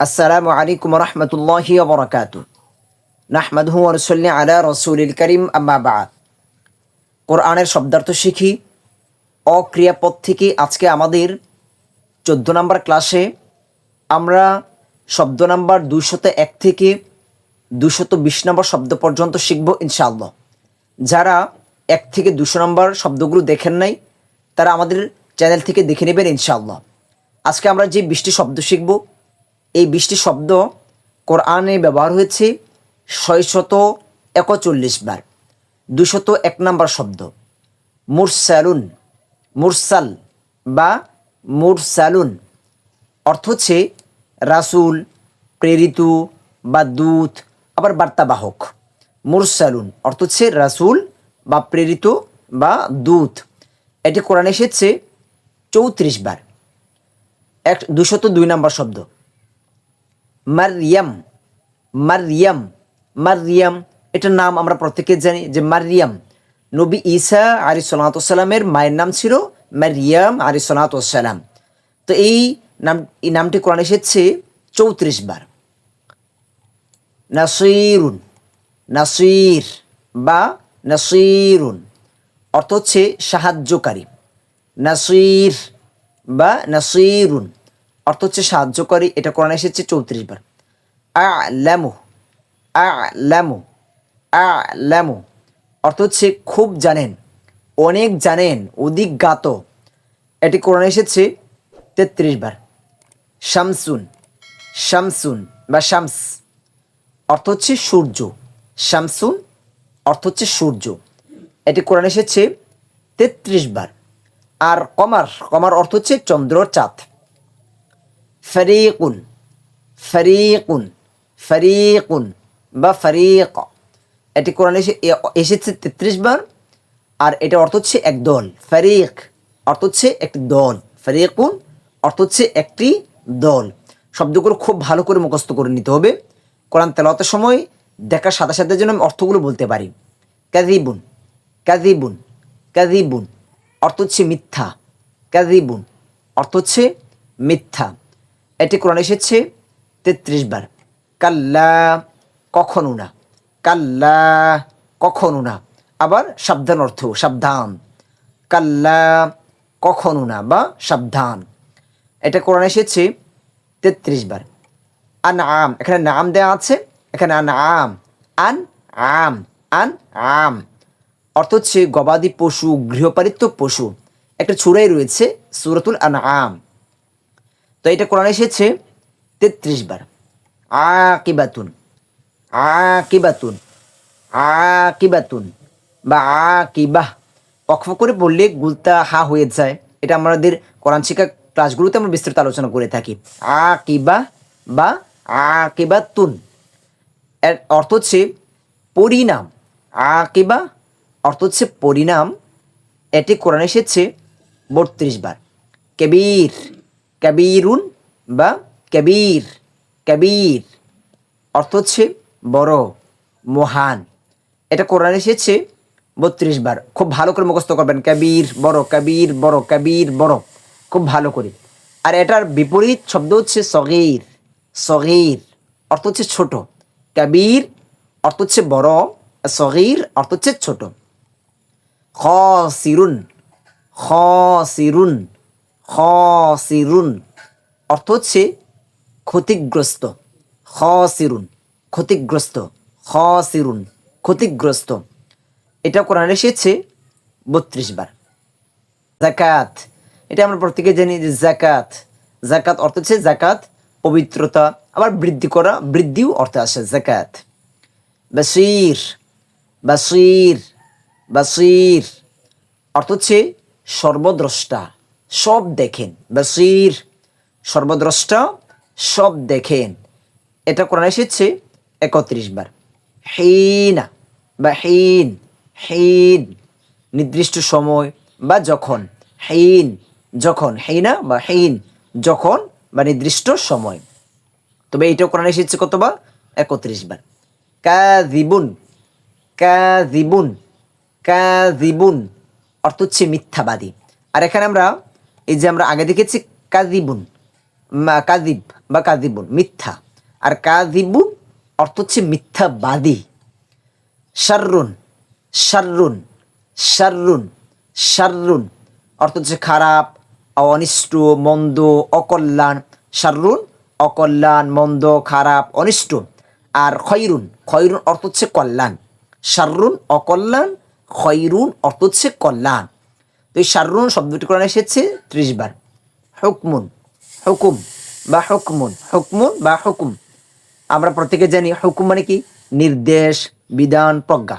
আসসালামু আলাইকুম রহমতুল্লাহি বরকাত নাহমাদহু রসল্লি আলা রসুলিল করিম, আম্মা বাদ। কোরআনের শব্দার্থ শিখি অক্রিয়াপদ থেকে আজকে আমাদের চোদ্দ নম্বর ক্লাসে আমরা শব্দ নাম্বার দুশত এক থেকে দুশত বিশ নম্বর শব্দ পর্যন্ত শিখব ইনশাআল্লাহ। যারা এক থেকে দুশো নম্বর শব্দগুলো দেখেন নাই, তারা আমাদের চ্যানেল থেকে দেখে নেবেন ইনশাআল্লাহ। আজকে আমরা যে বিশটি শব্দ শিখব এই বিশটি শব্দ কোরআনে ব্যবহার হয়েছে ছয়শত একচল্লিশ বার দুশত এক নম্বর শব্দ। মুরসালুন, মুরসাল বা মুরসালুন। অর্থ হচ্ছে রাসুল, প্রেরিত বা দূত, আবার বার্তাবাহক। মুরসালুন, অর্থ হচ্ছে রাসুল বা প্রেরিত বা দূত। এটি কোরআনে এসেছে চৌত্রিশ বার। এক দুশত দুই নম্বর শব্দ। মারিয়াম মারিয়াম মারিয়াম এটার নাম আমরা প্রত্যেকে জানি যে মারিয়াম নবী ঈসা আলী সালাতামের মায়ের নাম ছিল মারিয়াম আলী সালাতাম তো এই নাম, এই নামটি কোরআন এসেছে চৌত্রিশ বার। নাসিরুন, নাসির বা নাসিরুন, অর্থ হচ্ছে সাহায্যকারী। নাসির বা নাসিরুন। অর্থ হচ্ছে সাহায্যকারী, এটা কোরআন এসেছে চৌত্রিশ বার। আ ল্যামু আ ল্যামু আ ল্যামু অর্থ হচ্ছে খুব জানেন, অনেক জানেন অধিক গাত এটি কোরআন এসেছে তেত্রিশ বার। শামসুন শামসুন বা শামস। অর্থ হচ্ছে সূর্য। শামসুন, অর্থ হচ্ছে সূর্য। এটি কোরআন এসেছে তেত্রিশ বার। আর কমার কমার অর্থ হচ্ছে চন্দ্র চাঁদ। ফরিকুন ফরিকুন ফরিকুন বা ফরিক। এটি কোরআন এসে এসেছে তেত্রিশ বার, আর এটা অর্থ হচ্ছে এক দল। ফরিক অর্থ হচ্ছে একটি দল। ফরিকুন অর্থ হচ্ছে একটি দল। শব্দগুলো খুব ভালো করে মুখস্থ করে নিতে হবে। কোরআন তেলাওয়াতের সময় দেখার সাথে সাথে যেন আমি অর্থগুলো বলতে পারি। কাজিবুন কাজিবুন কাজিবুন অর্থ হচ্ছে মিথ্যা। কাজিবুন অর্থ হচ্ছে মিথ্যা। এটি কোরআন এসেছে তেত্রিশ বার। কাল্লা কখনো না, কাল্লা কখনো না। আবার সাবধান অর্থ, সাবধান। কাল্লা কখনো না বা সাবধান। এটা কোরআন এসেছে তেত্রিশ বার। আন আম এখানে নাম দেওয়া আছে, এখানে আন আম আন আম আন আম অর্থ হচ্ছে গবাদি পশু, গৃহপালিত পশু। একটা ছুরাই রয়েছে, সুরতুল আন আম তো এটা কোরআন এসেছে তেত্রিশ বার। আকিবাতুন। আকিবাতুন। আকিবাতুন। বা আ কি আকিবাহ। অক্ষ করে পড়লে গুলতা হা হয়ে যায়। এটা আমাদের কোরআন শিক্ষা ক্লাসগুলোতে আমরা বিস্তৃত আলোচনা করে থাকি। আ আকিবা বা বা আ আকিবাতুন। এর অর্থ হচ্ছে পরিণাম। আকিবা অর্থ হচ্ছে পরিণাম। এটি কোরআন এসেছে বত্রিশ বার। কবির। কবিরুন বা কবির কবির অর্থ হচ্ছে বড়, মহান। এটা কোরআন এসেছে বত্রিশ বার। খুব ভালো করে মুখস্থ করবেন। কবির, বড় কবির বড় কবির, বড়। খুব ভালো করে। আর এটার বিপরীত শব্দ হচ্ছে সগির সগির অর্থ হচ্ছে ছোট। কবির অর্থ হচ্ছে বড় সগির অর্থ হচ্ছে ছোট। খসিরুন খসিরুন। খসিরুন। অর্থ হচ্ছে ক্ষতিগ্রস্ত। খসিরুন ক্ষতিগ্রস্ত। খসিরুন, ক্ষতিগ্রস্ত। এটা কোরআন এসেছে বত্রিশ বার। জাকাত এটা আমরা প্রত্যেকে জানি যে জাকাত জাকাত অর্থ হচ্ছে জাকাত পবিত্রতা, আবার বৃদ্ধি করা, বৃদ্ধিও অর্থে আসে জাকাত বাসির বাসির বাসির। অর্থ হচ্ছে সর্বদ্রষ্টা। সব দেখেন। বাসির সর্বদ্রষ্টা, সব দেখেন। এটা কোরআন এসেছে একত্রিশ বার। হিনা, বা হিন হিন, নির্দিষ্ট সময় বা যখন। হিন, যখন। হিনা, বা হিন, যখন, বা নির্দিষ্ট সময়। তবে এইটাও কোরআন এসেছে কতবার? একত্রিশ বার। কাজিবুন কাজিবুন কাজিবুন অর্থ হচ্ছে মিথ্যাবাদী। আর এখানে আমরা এই যে আমরা আগে দেখেছি কাজিবুন মা কাদিব বা কাদিবুন মিথ্যা। আর কাদিবুন অর্থ হচ্ছে মিথ্যাবাদী। শাররুন শাররুন শাররুন শাররুন। অর্থ হচ্ছে খারাপ, অনিষ্ট, মন্দ, অকল্যাণ। শাররুন, অকল্যাণ, মন্দ, খারাপ, অনিষ্ট। আর খয়রুন খয়রুন অর্থ হচ্ছে কল্যাণ। শাররুন, অকল্যাণ, খয়রুন অর্থ হচ্ছে কল্যাণ। তো এই শাররুন শব্দটি কোরআনে এসেছে ত্রিশ বার। হুকমুন, হুকুম, বা হুকমুন হুকমুন বা হুকুম। আমরা প্রত্যেকে জানি হুকুম মানে কি? নির্দেশ, বিধান, প্রজ্ঞা।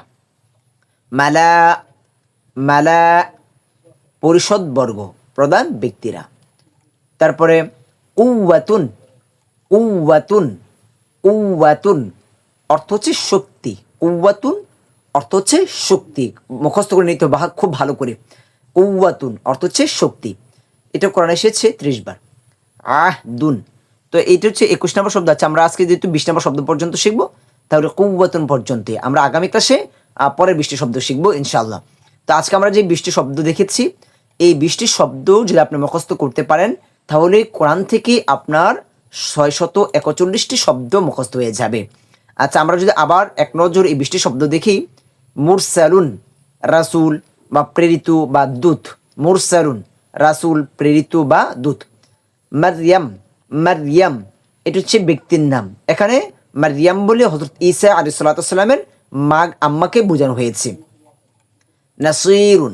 মালা মালা পরিষদ বর্গ, প্রধান ব্যক্তিরা। তারপরে উওয়াতুন উওয়াতুন উওয়াতুন, অর্থ হচ্ছে শক্তি। উওয়াতুন, অর্থ হচ্ছে শক্তি। মুখস্থ করে নিতে খুব ভালো করে। উওয়াতুন অর্থ হচ্ছে শক্তি। এটা কোরআন এসেছে ত্রিশ বার। আহ। দুন। তো এইটা হচ্ছে একুশ নম্বর শব্দ। আছে আমরা আজকে যেহেতু বিশ নম্বর শব্দ পর্যন্ত শিখব তাহলে কুয়াতন পর্যন্ত আমরা আগামী ক্লাসে পরের বৃষ্টি শব্দ শিখব ইনশাল্লাহ তো আজকে আমরা যে বৃষ্টি শব্দ দেখেছি এই বৃষ্টি শব্দ যদি আপনি মুখস্থ করতে পারেন তাহলে কোরআন থেকে আপনার ছয়শত একচল্লিশটি শব্দ মুখস্থ হয়ে যাবে। আচ্ছা আমরা যদি আবার এক নজর এই বৃষ্টি শব্দ দেখি মুরসালুন রাসুল বা প্রেরিত বা দূত মুরসারুন রাসুল প্রেরিত বা দূত। মারিয়াম মারিয়াম এটা হচ্ছে ব্যক্তির নাম। এখানে মারিয়াম বলে হজরত ঈসা আলী সাল্লাতামের মা আম্মাকে বোঝানো হয়েছে। নাসিরুন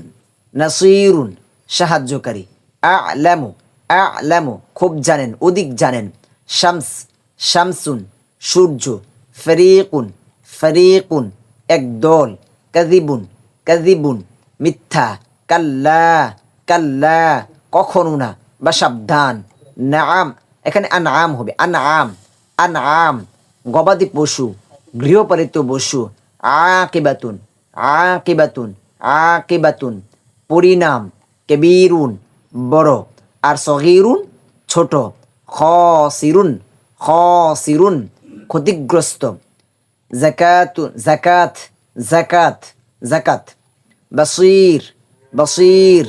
নাসিরুন, সাহায্যকারী। আলামু আলামু, খুব জানেন, অধিক জানেন। শামস, শামসুন, সূর্য। ফরিকুন ফরিকুন এক দল কাদিবুন কাদিবুন মিথ্যা, কাল্লা কাল্লা, কখনো না বা সাবধান। নাম এখানে আন আম হবে। আন আম আন আম গবাদি পশু, গৃহপালিত পশু, আকিবাতুন আকিবাতুন আকিবাতুন, পরিণাম, কেবিরুন, বড়, আর সগিরুন, ছোট, খসিরুন খসিরুন, ক্ষতিগ্রস্ত। জাকাত জাকাত জাকাত জাকাত। বাসির বাসির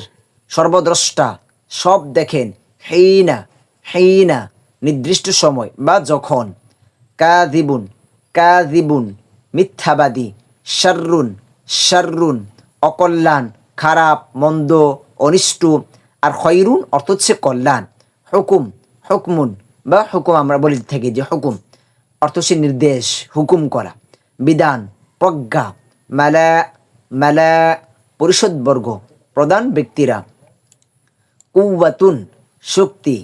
সর্বদ্রষ্টা সব দেখেন হেইনা হেইনা নির্দিষ্ট সময় বা যখন। কাদিবুন কাদিবুন মিথ্যাবাদী, শাররুন শাররুন অকল্যাণ, খারাপ, মন্দ, অনিষ্ট আর খয়রুন অর্থ হচ্ছে কল্যাণ। হুকুম, হুকমুন বা হুকুম আমরা বলি থাকি যে হুকুম। অর্থ হচ্ছে নির্দেশ, হুকুম করা। বিধান, প্রজ্ঞা, মেলা মেলা পরিষদবর্গ প্রধান ব্যক্তিরা। কুওয়াতুন শক্তি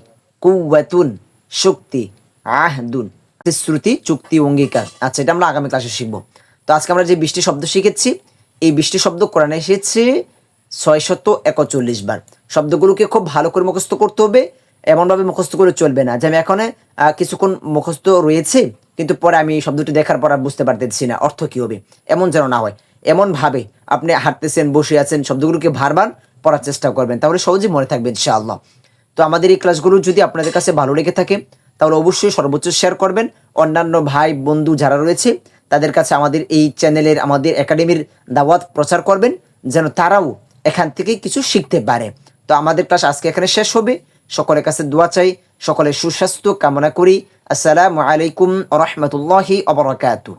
কুওয়াতুন শক্তি, আহদুন। শ্রুতি, চুক্তি, অঙ্গীকার। আচ্ছা এটা আমরা আগামী ক্লাসে শিখব। তো আজকে আমরা যে বৃষ্টি শব্দ শিখেছি, এই বৃষ্টি শব্দ কোরআনে এসেছে ছয়শত একচল্লিশ বার। শব্দগুলোকে খুব ভালো করে মুখস্থ করতে হবে, এমনভাবে মুখস্থ করে চলবে না। যে আমি এখন কিছুক্ষণ মুখস্থ রয়েছে, কিন্তু পরে আমি এই শব্দটি দেখার পর আর বুঝতে পারতেছি না, অর্থ কী হবে? এমন যেন না হয়। এমনভাবে আপনি হাঁটতেছেন, বসে আছেন, শব্দগুলোকে বারবার পড়ার চেষ্টা করবেন, তাহলে সহজেই মনে থাকবে ইনশাআল্লাহ। তো আমাদের এই ক্লাসগুলো যদি আপনাদের কাছে ভালো লেগে থাকে, তাহলে অবশ্যই সর্বোচ্চ শেয়ার করবেন। অন্যান্য ভাই, বন্ধু যারা রয়েছে, তাদের কাছে আমাদের এই চ্যানেলের আমাদের একাডেমির দাওয়াত প্রচার করবেন, যেন তারাও এখান থেকে কিছু শিখতে পারে। তো আমাদের ক্লাস আজকে এখানে শেষ হবে। সকলের কাছে দোয়া চাই, সকলের সুস্বাস্থ্য কামনা করি। আসসালামু আলাইকুম রহমতুল্লাহি অবরাকাতু